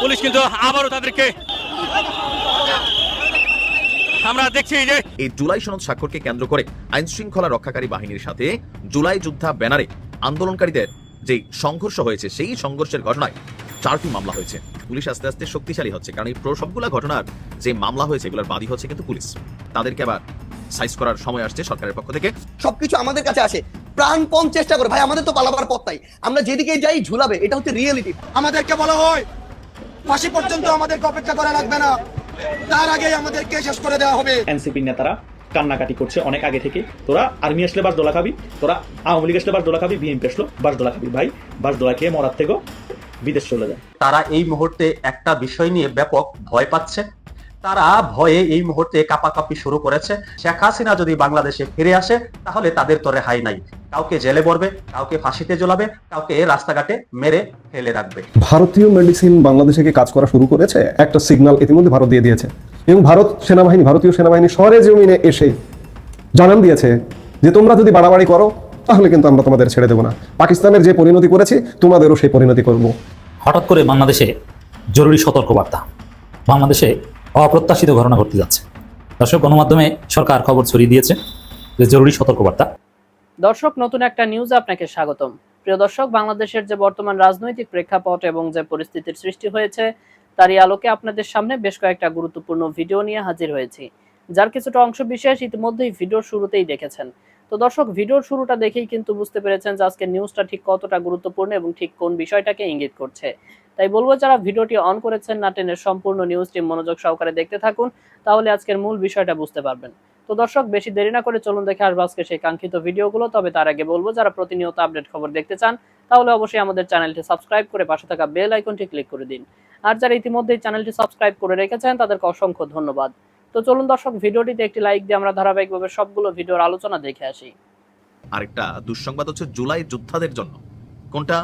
Police কিন্তু আবারও তাদেরকে আমরা দেখছি যে এই জুলাই সনদ স্বাক্ষরকে কেন্দ্র করে আইন শৃঙ্খলা রক্ষাকারী বাহিনীর সাথে জুলাই যোদ্ধা ব্যানারে আন্দোলনকারীদের যে সংঘর্ষ হয়েছে সেই সংঘর্ষের ঘটনায় চারটি মামলা হয়েছে। পুলিশ আস্তে আস্তে শক্তিশালী হচ্ছে কারণ এই প্র- সবগুলা ঘটনার যে মামলা হয়েছে এগুলোর বাদী হচ্ছে কিন্তু পুলিশ। তাদেরকে আবার সাইজ করার সময় আসছে সরকারের পক্ষ থেকে। সবকিছু আমাদের কাছে আসে প্রাণপণ চেষ্টা করে। ভাই আমাদের তো পালাবার পথ নাই। আমরা যেদিকে যাই ঝুলাবে এটা হচ্ছে রিয়েলিটি আমাদেরকে বলা হয় ফাঁসি পর্যন্ত আমাদেরকে অপেক্ষা করা লাগবে না। তার আগেই আমাদেরকে শেষ করে দেওয়া হবে। এনসিপির নেতারা কান্নাকাটি করছে অনেক আগে থেকে। তোরা আর্মি আসলে বাস দোলা খাবি তোরা আওয়ামী লীগ আসলে বাস দোলা খাবি বিএনপি আসলো বাস দোলা খাবি। ভাই বাস দোলা খেয়ে মরার থেকেও বিদেশ চলে যায়। তারা এই মুহূর্তে একটা বিষয় নিয়ে ব্যাপক ভয় পাচ্ছে। তারা ভয়ে এই মুহূর্তে কাপাকাপি শুরু করেছে। শেখ হাসিনা যদি বাংলাদেশে ফিরে আসে তাহলে তাদের তো রেহাই নাই। কাউকে জেলে পড়বে কাউকে ফাঁসিতে জ্বলাবে কাউকে রাস্তাঘাটে মেরে ফেলে রাখবে। ভারতীয় মেডিসিন বাংলাদেশে কি কাজ করা শুরু করেছে? একটা সিগন্যাল ইতিমধ্যে ভারত দিয়ে দিয়েছে। এবং ভারত সেনাবাহিনী ভারতীয় সেনাবাহিনী সরে জমিনে এসে জানান দিয়েছে যে তোমরা যদি বাড়াবাড়ি করো তাহলে কিন্তু আমরা তোমাদের ছেড়ে দেবো না। পাকিস্তানের যে পরিণতি করেছি তোমাদেরও সেই পরিণতি করব। হঠাৎ করে বাংলাদেশে জরুরি সতর্কবার্তা। বাংলাদেশে অপ্রত্যাশিত ঘটনা ঘটতে যাচ্ছে। দর্শক গণমাধ্যমে সরকার খবর ছড়িয়ে দিয়েছে যে জরুরি সতর্কবার্তা। দর্শক, নতুন একটা নিউজ আপনাকে স্বাগতম। প্রিয় দর্শক, বাংলাদেশের যে বর্তমান রাজনৈতিক প্রেক্ষাপট এবং যে পরিস্থিতির সৃষ্টি হয়েছে, তারই আলোকে আপনাদের সামনে বেশ কয়েকটা গুরুত্বপূর্ণ ভিডিও নিয়ে হাজির হয়েছি। যার কিছুটা অংশ বিশেষ ইতিমধ্যেই ভিডিওর শুরুতেই দেখেছেন। তো দর্শক ভিডিওর শুরুটা দেখেই কিন্তু বুঝতে পেরেছেন যে আজকে নিউজটা ঠিক কতটা গুরুত্বপূর্ণ এবং ঠিক কোন বিষয়টাকে ইঙ্গিত করছে। তাই বলব, যারা ভিডিওটি অন করেছেন না টেনের সম্পূর্ণ নিউজটি মনোযোগ সহকারে দেখতে থাকুন, তাহলে আজকের মূল বিষয়টা বুঝতে পারবেন। তো দর্শক, বেশি দেরি না করে চলুন দেখে আসব আজকে সেই কাঙ্ক্ষিত ভিডিওগুলো। তবে তার আগে বলব, যারা প্রতিনিয়ত আপডেট খবর দেখতে চান, তাহলে অবশ্যই আমাদের চ্যানেলটি সাবস্ক্রাইব করে পাশে থাকা বেল আইকনটি ক্লিক করে দিন। আর যারা ইতিমধ্যেই চ্যানেলটি সাবস্ক্রাইব করে রেখেছেন, তাদেরকে অসংখ্য ধন্যবাদ। তো চলুন দর্শক, ভিডিওটিতে একটি লাইক দিয়ে আমরা ধারাবাহিকভাবে সবগুলো ভিডিওর আলোচনা দেখে আসি। আরেকটা দুঃসংবাদ হচ্ছে জুলাই যোদ্ধাদের জন্য। কোনটা?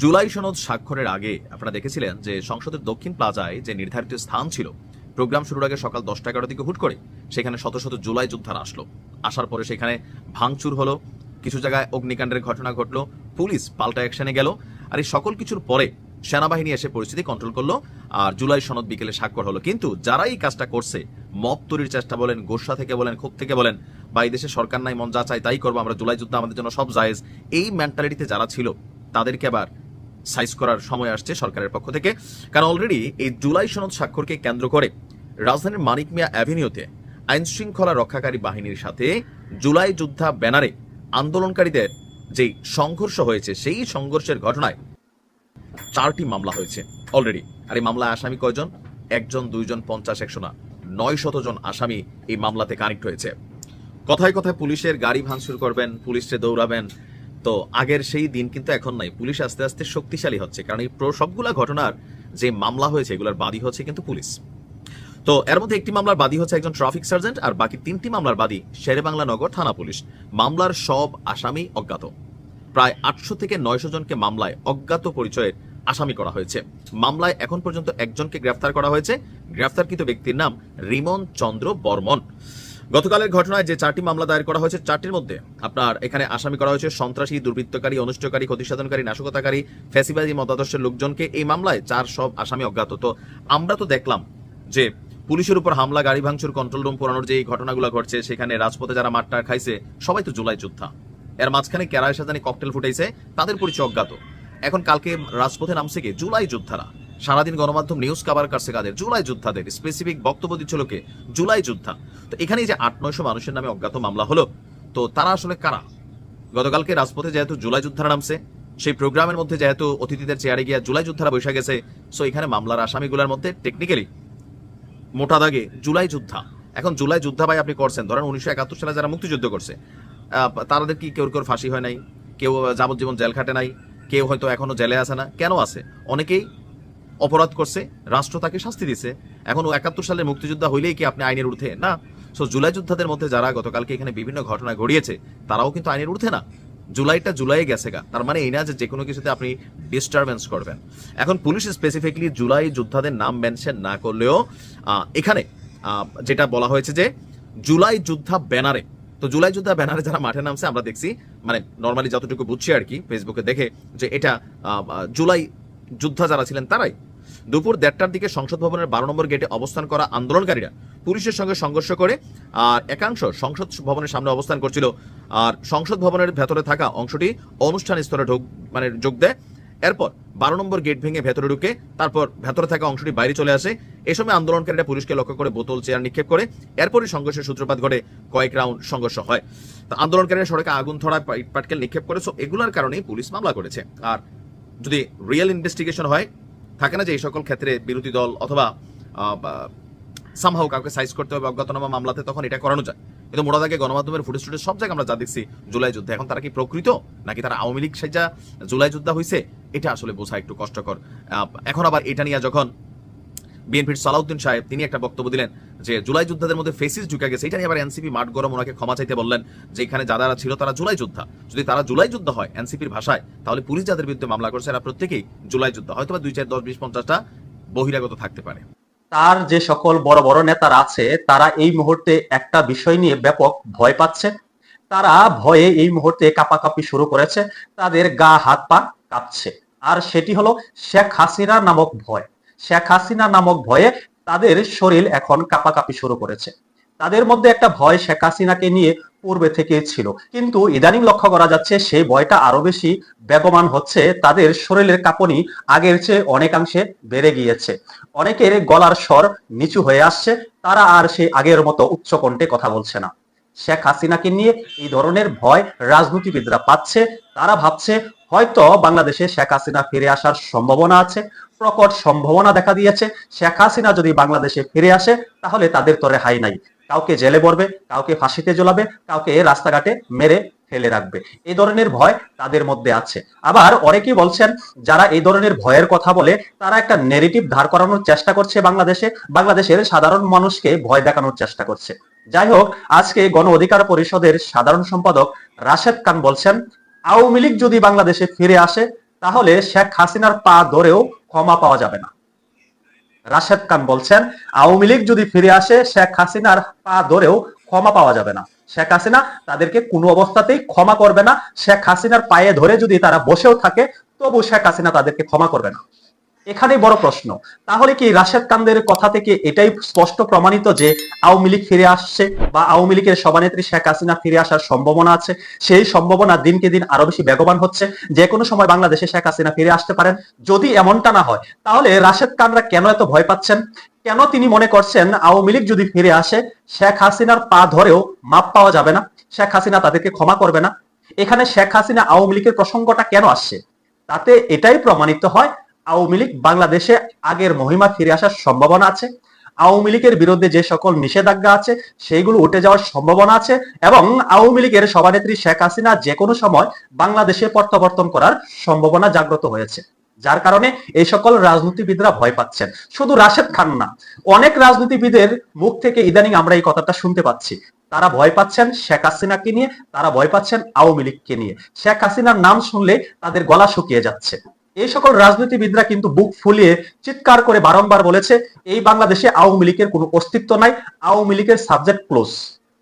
জুলাই সনদ স্বাক্ষরের আগে আপনারা দেখেছিলেন যে সংসদের দক্ষিণ প্লাজায় যে নির্ধারিত স্থান ছিল প্রোগ্রাম শুরুর আগে সকাল দশটা এগারো দিকে হুট করে সেখানে শত শত জুলাই যোদ্ধারা আসলো। আসার পরে সেখানে ভাঙচুর হলো, কিছু জায়গায় অগ্নিকাণ্ডের ঘটনা ঘটলো, পুলিশ পাল্টা অ্যাকশনে গেল, আর এই সকল কিছুর পরে সেনাবাহিনী এসে পরিস্থিতি কন্ট্রোল করল, আর জুলাই সনদ বিকেলে স্বাক্ষর হলো। কিন্তু যারা এই কাজটা করছে, মব তৈরির চেষ্টা বলেন, গোসা থেকে বলেন, ক্ষোভ থেকে বলেন, বা এই দেশে সরকার নাই, মন যা চাই তাই করব, আমরা জুলাই যুদ্ধ আমাদের জন্য সব জায়েজ, এই মেন্টালিটিতে যারা ছিল, তাদেরকে আবার সাইজ করার সময় আসছে সরকারের পক্ষ থেকে। কারণ অলরেডি এই জুলাই সনদ স্বাক্ষরকে কেন্দ্র করে রাজধানীর মানিক মিয়া অ্যাভিনিউতে আইন শৃঙ্খলা রক্ষাকারী বাহিনীর সাথে জুলাই যোদ্ধা ব্যানারে আন্দোলনকারীদের যে সংঘর্ষ হয়েছে, সেই সংঘর্ষের ঘটনায় চারটি মামলা হয়েছে অলরেডি আর এই মামলায় আসামি কয়জন? একজন, দুইজন, পঞ্চাশ, একশো না, নয় শত জন আসামি এই মামলাতে কানেক্ট হয়েছে। কথায় কথায় পুলিশের গাড়ি ভাঙচুর করবেন, পুলিশে দৌড়াবেন তো আগের সেই দিন কিন্তু এখন নাই। পুলিশ আস্তে আস্তে শক্তিশালী হচ্ছে, কারণ এই সবগুলা ঘটনার যে মামলা হয়েছে, এগুলার বাদী হচ্ছে কিন্তু পুলিশ। তো এর মধ্যে একটি মামলার বাদী হচ্ছে একজন ট্রাফিক সার্জেন্ট, আর বাকি তিনটি মামলার বাদী শেরেবাংলা নগর থানা পুলিশ। মামলার সব আসামি অজ্ঞাত। প্রায় আটশো থেকে নয়শো জনকে মামলায় অজ্ঞাত পরিচয়ের আসামি করা হয়েছে। মামলায় এখন পর্যন্ত একজনকে গ্রেফতার করা হয়েছে। গ্রেফতারকৃত ব্যক্তির নাম রিমন চন্দ্র বর্মন। গতকালের ঘটনায় যে চারটি মামলা দায়ের করা হয়েছে, চারটির মধ্যে আপনার এখানে আসামি করা হয়েছে সন্ত্রাসী, দুর্বৃত্তকারী, অনুষ্ঠকারী, ক্ষতিসাধনকারী, নাশকতাকারী, ফ্যাসিবাদী, মতাদর্শের লোকজনকে এই মামলায় চার সব আসামি অজ্ঞাত। তো আমরা তো দেখলাম যে পুলিশের উপর হামলা, গাড়ি ভাঙচুর কন্ট্রোল রুম পোড়ানোর যে ঘটনাগুলো ঘটছে, সেখানে রাজপথে যারা মাঠটা খাইছে, সবাই তো জুলাই যোদ্ধা। এর মাঝখানে কেরায় সাজানি ককটেল ফুটাইছে, তাদের পরিচয় অজ্ঞাত। এখন কালকে রাজপথে নামছে কি? জুলাই যোদ্ধারা। সারাদিন গণমাধ্যম নিউজ কাভার করছে কাদের? জুলাই যোদ্ধাদের। স্পেসিফিক বক্তব্য দিচ্ছিল কে? জুলাই যোদ্ধা। তো এখানে যে আট নয়শো মানুষের নামে অজ্ঞাত মামলা হলো, তো তারা আসলে কারা? গতকালকে রাজপথে যেহেতু জুলাই যোদ্ধারা নামছে, সেই প্রোগ্রামের মধ্যে যেহেতু অতিথিদের চেয়ারে গিয়া জুলাই যোদ্ধারা বসে গেছে সো এখানে মামলার আসামিগুলোর মধ্যে টেকনিক্যালি মোটা দাগে জুলাই যোদ্ধা। এখন জুলাই যোদ্ধা ভাই আপনি করছেন, ধরেন উনিশশো একাত্তর সালে যারা মুক্তিযুদ্ধ করছে তাদের কি কেউ কেউ ফাঁসি হয় নাই? কেউ যাবজ্জীবন জেল খাটে নাই? কেউ হয়তো এখনও জেলে আসে না? কেন আছে? অনেকেই অপরাধ করছে, রাষ্ট্র তাকে শাস্তি দিছে এখন ও একাত্তর সালের মুক্তিযোদ্ধা হইলেই কি আপনি আইনের ঊর্ধ্বে? না। সো জুলাই যোদ্ধাদের মধ্যে যারা গতকালকে এখানে বিভিন্ন ঘটনা ঘটিয়েছে, তারাও কিন্তু আইনের ঊর্ধ্বে না। জুলাইটা জুলাই গেছে গা। তার মানে এই না যে যে কোনো কিছুতে আপনি ডিস্টারবেন্স করবেন। এখন পুলিশ স্পেসিফিকলি জুলাই যোদ্ধাদের নাম মেনশন না করলেও এখানে যেটা বলা হয়েছে যে জুলাই যোদ্ধা ব্যানারে, তো জুলাই যোদ্ধা ব্যানারে যারা মাঠে নামছে, আমরা দেখছি মানে নর্মালি যতটুকু বুঝছি আর কি ফেসবুকে দেখে যে এটা জুলাই যোদ্ধা যারা ছিলেন তারাই। দুপুর দেড়টার দিকে সংসদ ভবনের বারো নম্বর গেটে অবস্থান করা আন্দোলনকারীরা পুলিশের সঙ্গে সংঘর্ষ করে আর একাংশ সংসদ ভবনের সামনে অবস্থান করছিল। আর সংসদ ভবনের ভেতরে থাকা অংশটি অনুষ্ঠান স্তরে ঢোক মানে যোগ দেয়। এরপর বারো নম্বর গেট ভেঙে ভেতরে ঢুকে তারপর ভেতরে থাকা অংশটি বাইরে চলে আসে। এ সময় আন্দোলনকারীরা পুলিশকে লক্ষ্য করে বোতল, চেয়ার নিক্ষেপ করে। এরপরই সংঘর্ষের সূত্রপাত ঘটে। কয়েক রাউন্ড সংঘর্ষ হয়। আন্দোলনকারীরা সড়কে আগুন পাইট পাটকেল নিক্ষেপ করে। সো এগুলোর কারণেই পুলিশ মামলা করেছে। আর যদি রিয়েল ইনভেস্টিগেশন হয়, থাকে না যে এই সকল ক্ষেত্রে বিরোধী দল অথবা সামহাও কাউকে সাইজ করতে হবে, অজ্ঞাতনামা মামলাতে, তখন এটা করানো যায়। কিন্তু মোটা দাগে গণমাধ্যমের ফুটেজ টুটেজ সব জায়গায় আমরা যা দেখছি, জুলাই যুদ্ধে, এখন তারা কি প্রকৃত নাকি তারা আওয়ামী লীগ সেজা জুলাই যুদ্ধা হয়েছে এটা আসলে বোঝা একটু কষ্টকর। এখন আবার এটা নিয়ে যখন বিএনপির সালাউদ্দিন সাহেব, তিনি একটা বক্তব্য দিলেন যে, জুলাই যোদ্ধাদের মধ্যে ফেসিস ঢুকে গেছে। এটা নিয়ে আবার এনসিপি মাঠ গরম, ওনাকে ক্ষমা চাইতে বললেন যে, এখানে যারা ছিল তারা জুলাই যোদ্ধা। যদি তারা জুলাই যুদ্ধ হয় এনসিপির ভাষায়, তাহলে পুলিশ যাদের বিরুদ্ধে মামলা করছে, এরা প্রত্যেকেই জুলাই যুদ্ধ। হয়তো বা দুই চার, দশ, বিশ, পঞ্চাশটা বহিরাগত থাকতে পারে। তার যে সকল বড় বড় নেতারা আছে, তারা এই মুহূর্তে একটা বিষয় নিয়ে ব্যাপক ভয় পাচ্ছে। তারা ভয়ে এই মুহূর্তে কাপাকাপি শুরু করেছে। তাদের গা, হাত, পা কাঁপছে। আর সেটি হলো শেখ হাসিনা নামক ভয়। শেখ হাসিনা নামক ভয়ে তাদের শরীর এখন কাপাকাপি শুরু করেছে। তাদের মধ্যে একটা ভয় শেখ হাসিনাকে নিয়ে পূর্বে থেকে ছিল। কিন্তু ইদানিং লক্ষ্য করা যাচ্ছে সেই ভয়টা আরও বেশি বেগমান হচ্ছে। তাদের শরীরের কাঁপনি আগের চেয়ে অনেকাংশে বেড়ে গিয়েছে। অনেকের গলার স্বর নিচু হয়ে আসছে। তারা আর সেই আগের মতো উচ্চ কণ্ঠে কথা বলছে না। শেখ হাসিনাকে নিয়ে এই ধরনের ভয় রাজনীতিবিদরা পাচ্ছে। তারা ভাবছে হয়তো বাংলাদেশে শেখ হাসিনা ফিরে আসার সম্ভাবনা আছে, প্রকট সম্ভাবনা দেখা দিয়েছে। শেখ হাসিনা যদি বাংলাদেশে ফিরে আসে, তাহলে তাদের তো রেহাই নাই। কাউকে জেলে পড়বে, কাউকে ফাঁসিতে জ্বলাবে কাউকে রাস্তাঘাটে মেরে ফেলে রাখবে। এই ধরনের ভয় তাদের মধ্যে আছে। আবার অনেকেই বলছেন, যারা এই ধরনের ভয়ের কথা বলে, তারা একটা নেগেটিভ ধার করানোর চেষ্টা করছে বাংলাদেশে। বাংলাদেশের সাধারণ মানুষকে ভয় দেখানোর চেষ্টা করছে। যাই হোক, আজকে গণ অধিকার পরিষদের সাধারণ সম্পাদক রাশেদ খান বলছেন আওয়ামী লীগ যদি বাংলাদেশে ফিরে আসে, তাহলে শেখ হাসিনার পা ধরেও ক্ষমা পাওয়া যাবে না। রাশেদ খান বলছেন, আওয়ামী লীগ যদি ফিরে আসে, শেখ হাসিনার পা ধরেও ক্ষমা পাওয়া যাবে না। শেখ হাসিনা তাদেরকে কোনো অবস্থাতেই ক্ষমা করবে না। শেখ হাসিনার পায়ে ধরে যদি তারা বসেও থাকে, তবু শেখ হাসিনা তাদেরকে ক্ষমা করবে না। এখানেই বড় প্রশ্ন। তাহলে কি রাশেদ কান্দের কথা থেকে এটাই স্পষ্ট প্রমাণিত যে আওয়ামী লীগ ফিরে আসছে বা আওয়ামী লীগের সভানেত্রী শেখ হাসিনা ফিরে আসার সম্ভাবনা আছে? সেই সম্ভাবনা দিনকে দিন আরও বেশি বেগবান হচ্ছে। যে কোনো সময় বাংলাদেশে শেখ হাসিনা ফিরে আসতে পারেন। যদি এমনটা না হয়, তাহলে রাশেদ খানরা কেন এত ভয় পাচ্ছেন? কেন তিনি মনে করছেন আওয়ামী লীগ যদি ফিরে আসে, শেখ হাসিনার পা ধরেও মাপ পাওয়া যাবে না? শেখ হাসিনা তাদেরকে ক্ষমা করবে না? এখানে শেখ হাসিনা আওয়ামী লীগের প্রসঙ্গটা কেন আসছে? তাতে এটাই প্রমাণিত হয় আওয়ামী লীগ বাংলাদেশে আগের মহিমা ফিরে আসার সম্ভাবনা আছে। আওয়ামী লীগের বিরুদ্ধে যে সকল নিষেধাজ্ঞা আছে, সেইগুলো উঠে যাওয়ার সম্ভাবনা আছে এবং আওয়ামী লীগের সভানেত্রী শেখ হাসিনা যে কোনো সময় বাংলাদেশে প্রত্যাবর্তন করার সম্ভাবনা জাগ্রত হয়েছে, যার কারণে এই সকল রাজনীতিবিদরা ভয় পাচ্ছেন। শুধু রাশেদ খান না, অনেক রাজনীতিবিদের মুখ থেকে ইদানিং আমরা এই কথাটা শুনতে পাচ্ছি। তারা ভয় পাচ্ছেন শেখ হাসিনাকে নিয়ে, তারা ভয় পাচ্ছেন আওয়ামী লীগকে নিয়ে। শেখ হাসিনার নাম শুনলে তাদের গলা শুকিয়ে যাচ্ছে। এই সকল রাজনীতিবিদরা কিন্তু বুক ফুলিয়ে চিৎকার করে বারংবার বলেছে, এই বাংলাদেশে আওয়ামী লীগের কোনো অস্তিত্ব নাই, আওয়ামী লীগের সাবজেক্ট ক্লোজ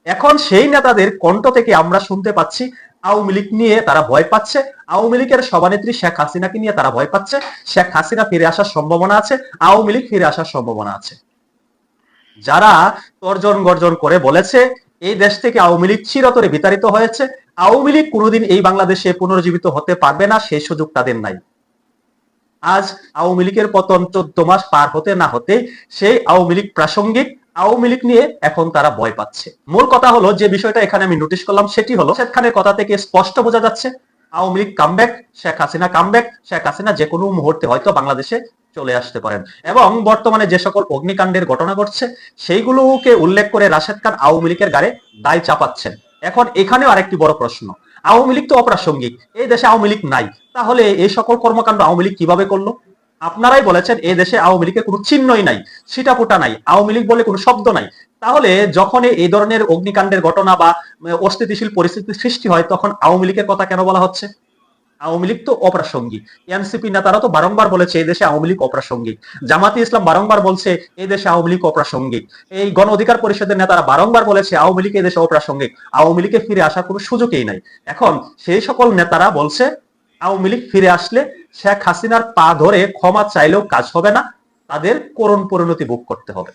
এখন সেই নেতাদের কণ্ঠ থেকে আমরা শুনতে পাচ্ছি, আওয়ামী লীগ নিয়ে তারা ভয় পাচ্ছে, আওয়ামী লীগের সভানেত্রী শেখ হাসিনাকে নিয়ে তারা ভয় পাচ্ছে, শেখ হাসিনা ফিরে আসার সম্ভাবনা আছে, আওয়ামী লীগ ফিরে আসার সম্ভাবনা আছে। যারা তর্জন গর্জন করে বলেছে, এই দেশ থেকে আওয়ামী লীগ চিরতরে বিতাড়িত হয়েছে, আওয়ামী লীগ কোনোদিন এই বাংলাদেশে পুনর্জীবিত হতে পারবে না, সেই সুযোগ তাদের নাই। আজ আওয়ামী লীগের পতন চোদ্দ মাস পার হতে না হতে সেই আওয়ামী লীগ প্রাসঙ্গিক আওয়ামী লীগ নিয়ে এখন তারা ভয় পাচ্ছে। মূল কথা হলো যে বিষয়টা এখানে আমি নোটিশ করলাম সেটি হলো শেখ খানের কথা থেকে স্পষ্ট বোঝা যাচ্ছে, আওয়ামী লীগ কামব্যাক শেখ হাসিনা কামব্যাক শেখ হাসিনা যে কোনো মুহূর্তে হয়তো বাংলাদেশে চলে আসতে পারেন। এবং বর্তমানে যে সকল অগ্নিকাণ্ডের ঘটনা ঘটছে, সেইগুলোকে উল্লেখ করে রাশেদ খান আওয়ামী লীগের গাড়ে দায় চাপাচ্ছেন। এখন এখানেও আরেকটি বড় প্রশ্ন আওয়ামী লীগ তো অপ্রাসঙ্গিক, এই দেশে আওয়ামী লীগ নাই। তাহলে এই সকল কর্মকাণ্ড আওয়ামী লীগ কীভাবে করল? আপনারাই বলেছেন এই দেশে আওয়ামী লীগের কোনো চিহ্নই নাই সিটাপুটা নাই, আওয়ামী লীগ বলে কোনো শব্দ নাই। তাহলে যখন এই ধরনের অগ্নিকাণ্ডের ঘটনা বা অস্থিতিশীল পরিস্থিতির সৃষ্টি হয়, তখন আওয়ামী লীগের কথা কেন বলা হচ্ছে? আওয়ামী লীগ তো অপ্রাসঙ্গিক। এনসিপি নেতারা তো বারংবার বলেছে, এই দেশে আওয়ামী লীগ অপ্রাসঙ্গিক। জামাতি ইসলাম বারংবার বলছে, এই দেশে আওয়ামী লীগ অপ্রাসঙ্গিক। এই গণ অধিকার পরিষদের নেতারা বারংবার বলেছে, আওয়ামী লীগ এই দেশে অপ্রাসঙ্গিক। আওয়ামী লীগে ফিরে আসার কোনো সুযোগই নাই। এখন সেই সকল নেতারা বলছে, আওয়ামী লীগ ফিরে আসলে শেখ হাসিনার পা ধরে ক্ষমা চাইলেও কাজ হবে না, তাদের করুণ পরিণতি ভোগ করতে হবে।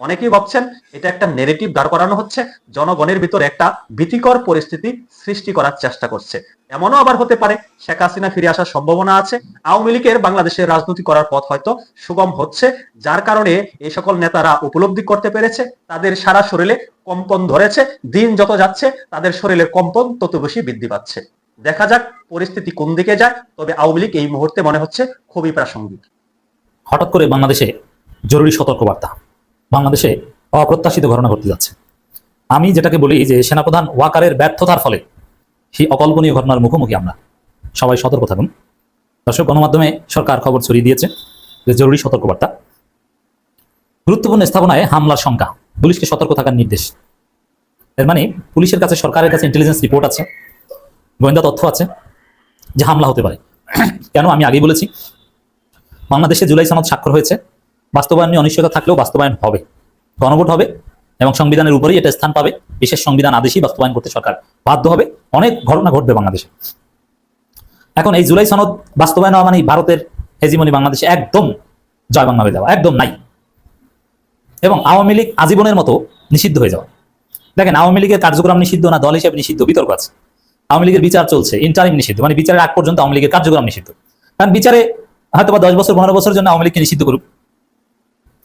অনেকেই ভাবছেন এটা একটা নেগেটিভ দাঁড় করানো হচ্ছে, জনগণের ভিতরে একটা ভীতিকর পরিস্থিতি সৃষ্টি করার চেষ্টা করছে। এমনও আবার হতে পারে, শেখ হাসিনা ফিরে আসার সম্ভাবনা আছে। আওয়ামী লীগের বাংলাদেশের রাজনীতি করার পথ হয়তো সুগম হচ্ছে, যার কারণে এই সকল নেতারা উপলব্ধি করতে পেরেছে, তাদের সারা শরীরে কম্পন ধরেছে, দিন যত যাচ্ছে, তাদের শরীরের কম্পন তত বেশি বৃদ্ধি পাচ্ছে। দেখা যাক পরিস্থিতি কোন দিকে যায়, তবে আওয়ামী লীগ এই মুহূর্তে মনে হচ্ছে খুবই প্রাসঙ্গিক। হঠাৎ করে বাংলাদেশে জরুরি সতর্কবার্তা। বাংলাদেশে অপ্রত্যাশিত ঘটনা ঘটতে যাচ্ছে। আমি যেটাকে বলি যে সেনাপ্রধান ওয়াকারের ব্যর্থতার ফলে সেই অকল্পনীয় ঘটনার মুখোমুখি আমরা। সবাই সতর্ক থাকুন। দর্শক, গণমাধ্যমে সরকার খবর ছড়িয়ে দিয়েছে যে জরুরি সতর্কবার্তা। গুরুত্বপূর্ণ স্থাপনায় হামলার শঙ্কা পুলিশকে সতর্ক থাকার নির্দেশ। এর মানে পুলিশের কাছে সরকারের কাছে ইন্টেলিজেন্স রিপোর্ট আছে, গোয়েন্দা তথ্য আছে যে হামলা হতে পারে। কেন আমি আগেই বলেছি? বাংলাদেশে জুলাই সনদ স্বাক্ষর হয়েছে। বাস্তবায়ন নিয়ে অনিশ্চয়তা থাকলেও বাস্তবায়ন হবে গণভোট হবে এবং সংবিধানের উপরেই এটা স্থান পাবে, বিশেষ সংবিধান আদেশই বাস্তবায়ন করতে সরকার বাধ্য হবে। অনেক ঘটনা ঘটবে বাংলাদেশে। এখন এই জুলাই সনদ বাস্তবায়ন হওয়া মানে ভারতের হেজিমনি বাংলাদেশে একদম জয় বাংলা হয়ে যাওয়া, একদম নাই। এবং আওয়ামী লীগ আজীবনের মতো নিষিদ্ধ হয়ে যাওয়া। দেখেন, আওয়ামী লীগের কার্যক্রম নিষিদ্ধ না, দল হিসেবে নিষিদ্ধ, বিতর্ক আছে। আওয়ামী লীগের বিচার চলছে ইন্টারিম নিষিদ্ধ মানে বিচারের আগ পর্যন্ত আওয়ামী লীগের কার্যক্রম নিষিদ্ধ। কারণ বিচারে হয়তো বা দশ বছর, পনেরো বছরের জন্য আওয়ামী লীগকে নিষিদ্ধ করুক।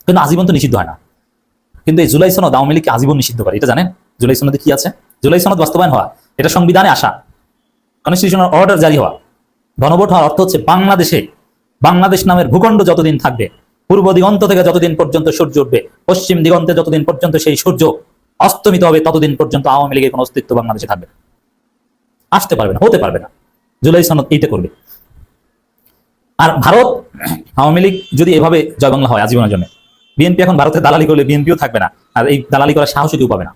কিন্তু আজীবন তো নিষিদ্ধ হয় না। কিন্তু এই জুলাই সনদ আওয়ামী লীগকে আজীবন নিষিদ্ধ করে। এটা জানেন? জুলাই সনদে কি আছে? জুলাই সনদ বাস্তবায়ন হওয়া। এটা সংবিধানে আসা। কনস্টিটিউশনাল অর্ডার জারি হওয়া। গণভোট হওয়ার অর্থ হচ্ছে বাংলাদেশে, বাংলাদেশ নামের ভূখণ্ড যতদিন থাকবে, পূর্ব দিগন্ত থেকে যতদিন পর্যন্ত সূর্য উঠবে, পশ্চিম দিগন্তে যতদিন পর্যন্ত সেই সূর্য অস্তমিত হবে, ততদিন পর্যন্ত আওয়ামী লীগের কোনো অস্তিত্ব বাংলাদেশে থাকবে। আসতে পারবে না, হতে পারবে না। জুলাই সনদ এইটা করবে। আর ভারত, আওয়ামী লীগ যদি এভাবে জয় বাংলা হয় আজীবনের জন্য বিএনপি এখন ভারতের দালালি করলে বিএনপিও থাকবে না, আর এই দালালি করার সাহসও কেউ পাবে না।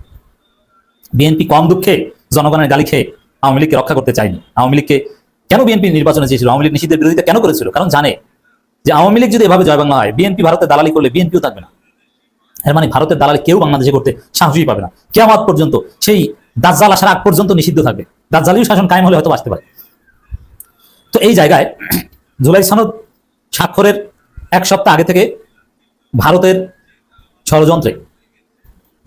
বিএনপি কম দুঃখে জনগণের গালি খেয়ে আওয়ামী লীগকে রক্ষা করতে চায়নি। আওয়ামী লীগকে কেন বিএনপি নির্বাচনে চেয়েছিল? আওয়ামী লীগ নিষিদ্ধের বিরোধিতা কেন করেছিল? কারণ জানে যে আওয়ামী লীগ যদি এভাবে জয় বাংলা হয় বিএনপি ভারতের দালালি করলে বিএনপিও থাকবে না। এর মানে ভারতের দালালি কেউ বাংলাদেশে করতে সাহসই পাবে না। কেমন পর্যন্ত সেই দাজ্জাল আসার আগ পর্যন্ত নিষিদ্ধ থাকবে। দাজ্জালিও শাসন কায়েম হলে হয়তো আসতে পারে। তো এই জায়গায় জুলাই সনদ স্বাক্ষরের এক সপ্তাহ আগে থেকে ভারতের ষড়যন্ত্রে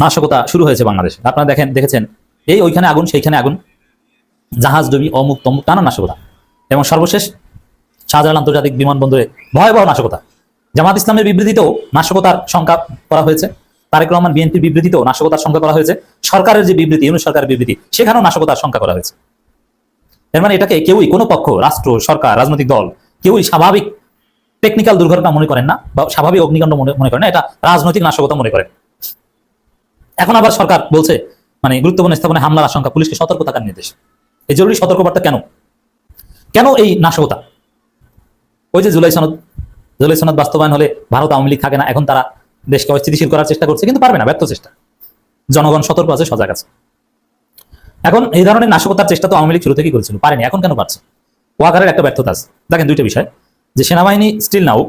নাশকতা শুরু হয়েছে বাংলাদেশে। আপনারা দেখেন, দেখেছেন, এই ওইখানে আগুন, সেইখানে আগুন, জাহাজ ডুবি অমুক তমুক নানা নাশকতা। এবং সর্বশেষ শাহজালাল আন্তর্জাতিক বিমানবন্দরে ভয়াবহ নাশকতা। জামাত ইসলামের বিবৃতিতেও নাশকতার সংখ্যা করা হয়েছে। তারেক রহমান বিএনপির বিবৃতিতেও নাশকতার সংখ্যা করা হয়েছে। সরকারের যে বিবৃতি, ইউনুস সরকারের বিবৃতি, সেখানেও নাশকতার সংখ্যা করা হয়েছে। এর মানে এটাকে কেউই, কোনো পক্ষ, রাষ্ট্র, সরকার, রাজনৈতিক দল, কেউই স্বাভাবিক টেকনিক্যাল দুর্ঘটনা মনে করেন না, বা স্বাভাবিক অগ্নিকাণ্ড মনে করেন না, এটা রাজনৈতিক নাশকতা মনে করেন। এখন আবার সরকার বলছে মানে গুরুত্বপূর্ণ স্থাপনে হামলার আশঙ্কা, পুলিশকে সতর্ক থাকার নির্দেশ। এই জরুরি সতর্কবার্তা কেন? কেন এই নাশকতা? ওই যে জুলাই সনদ জুলাই সনদ বাস্তবায়ন হলে ভারত আওয়ামী লীগ থাকে না, এখন তারা দেশকে অস্থিতিশীল করার চেষ্টা করছে, কিন্তু পারবে না, ব্যর্থ চেষ্টা। জনগণ সতর্ক আছে, সজাগ আছে। এখন এই ধরনের নাশকতার চেষ্টা তো আওয়ামী লীগ শুরু থেকেই করেছিল, পারেনি, এখন কেন পারছে? ওয়াকারের একটা ব্যর্থতা আছে। দেখেন দুইটা বিষয়। যে সেনাবাহিনী স্টিল নাও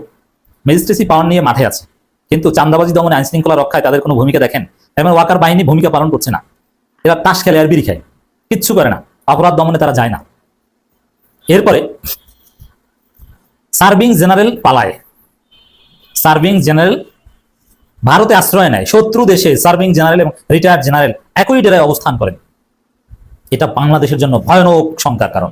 ম্যাজিস্ট্রেসি পাওয়ার নিয়ে মাঠে আছে, কিন্তু চান্দাবাজি দমনে আইন শৃঙ্খলা রক্ষায় তাদের কোনো ভূমিকা দেখেন। এবং ওয়াকার বাহিনী ভূমিকা পালন করছে না। এরা তাস খেলে আর বিড়ি খায়, কিচ্ছু করে না, অপরাধ দমনে তারা যায় না। এরপরে সার্ভিং জেনারেল পালায়। সার্ভিং জেনারেল ভারতে আশ্রয় নেয়, শত্রু দেশে সার্ভিং জেনারেল এবং রিটায়ার্ড জেনারেল একই ডেরায় অবস্থান করেন। এটা বাংলাদেশের জন্য ভয়ানক শঙ্কার কারণ।